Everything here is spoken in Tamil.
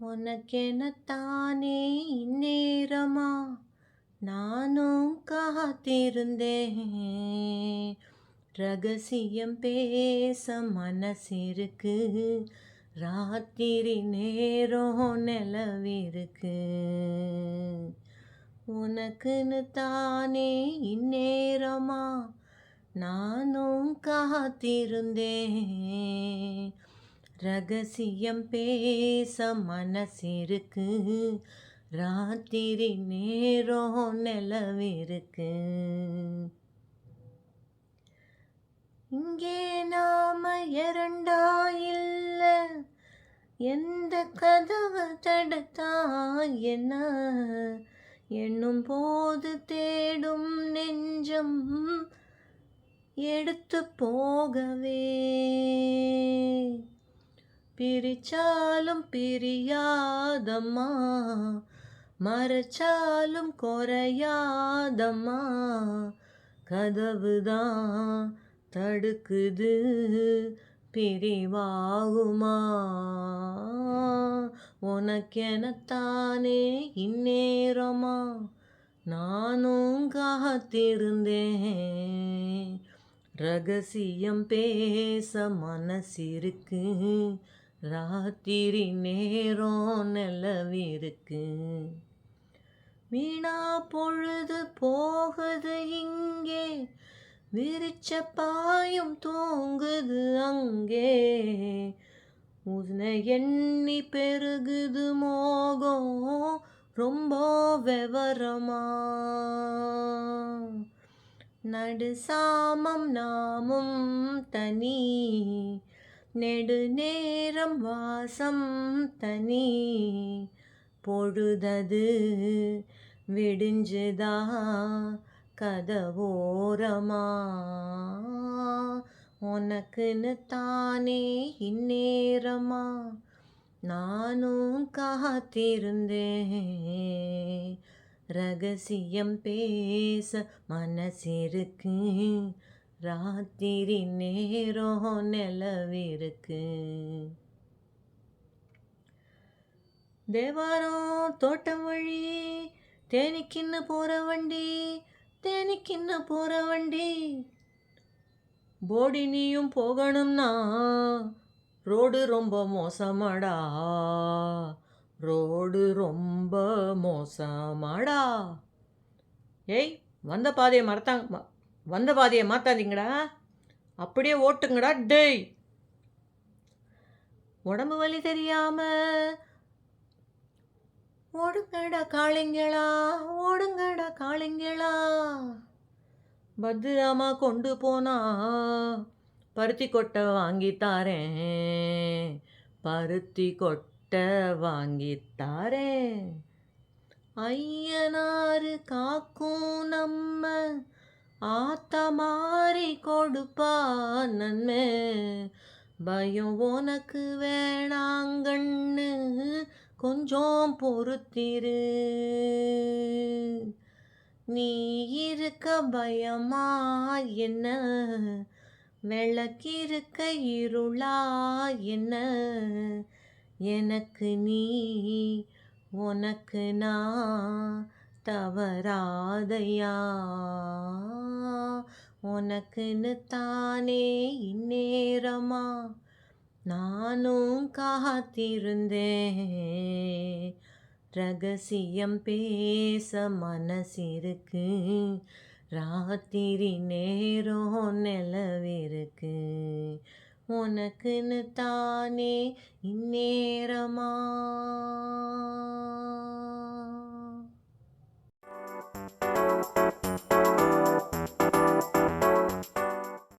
உனக்கெனத்தானே இந்நேரமா? நானும் காத்திருந்தேன். ரகசியம் பேச மனசிருக்கு. ராத்திரி நேரம் நிலவிருக்கு. உனக்குன்னு தானே இந்நேரமா? நானும் காத்திருந்தேன். ரகசியம் பேச மனசிருக்கு. ராத்திரி நேரம் நிலவிருக்கு. இங்கே நாம இரண்டா இல்ல. எந்த கதவு தடுத்தா என்ன? எண்ணும் போது தேடும் நெஞ்சம் எடுத்து போகவே. பிரிச்சாலும் பிரியாதம்மா மறைச்சாலும் குறையாதம்மா கதவுதான் தடுக்குது பிரிவாகுமா? உனக்கெனத்தானே இந்நேரமா நானும் காத்திருந்தேன். ரகசியம் பேச மனசிருக்கு ராத்திரி நேரம் நிலவிருக்கு. வீணா பொழுது போகுது இங்கே. விரிச்ச பாயும் தூங்குது அங்கே. உன்னை எண்ணி பெருகுது மோகம். ரொம்ப விவரமா. நடு சாமம் நாமும் தனி. நெடு நேரம் வாசம் தனி. பொழுதது விடிஞ்சுதா கதவோரமா? உனக்குன்னு தானே இந்நேரமா? நானும் காத்திருந்தேன். ரகசியம் பேச மனசிருக்கு. ராத்திரி நேரம் நிலவிருக்கு. தேவாரம் தோட்டம் வழி தேனிக்கின்னு போகிற வண்டி தேனிக்கின்னு போகிற வண்டி. போடி நீயும் போகணும்னா ரோடு ரொம்ப மோசமாடா. ரோடு ரொம்ப மோசமாடா. ஏய் வந்த பாதையை மறத்தாங்க. வந்த பாதையை மாற்றாதீங்கடா அப்படியே ஓட்டுங்கடா டேய். உடம்பு வலி தெரியாம. ஓடுங்கடா காளிங்களா ஓடுங்கடா காளிங்களா. பத்ராமா கொண்டு போனா பருத்தி கொட்டை வாங்கி தாரேன். பருத்தி கொட்டை வாங்கி தாரேன். ஐயனாரு காக்கும் நம்ம ஆத்த மாறி கொடுப்பா நன்மை. பயம் உனக்கு வேணாங்கண்ணு கொஞ்சம் பொறுத்திரு. நீ இருக்க பயமா என்ன? விளக்கிருக்க இருளா என்ன? எனக்கு நீ உனக்கு நான். தவறாதையா? உனக்குன்னு தானே இந்நேரமா? நானும் காத்திருந்தேன். ரகசியம் பேச மனசிருக்கு. ராத்திரி நேரம் நிலவிருக்கு. உனக்குன்னு தானே இந்நேரமா?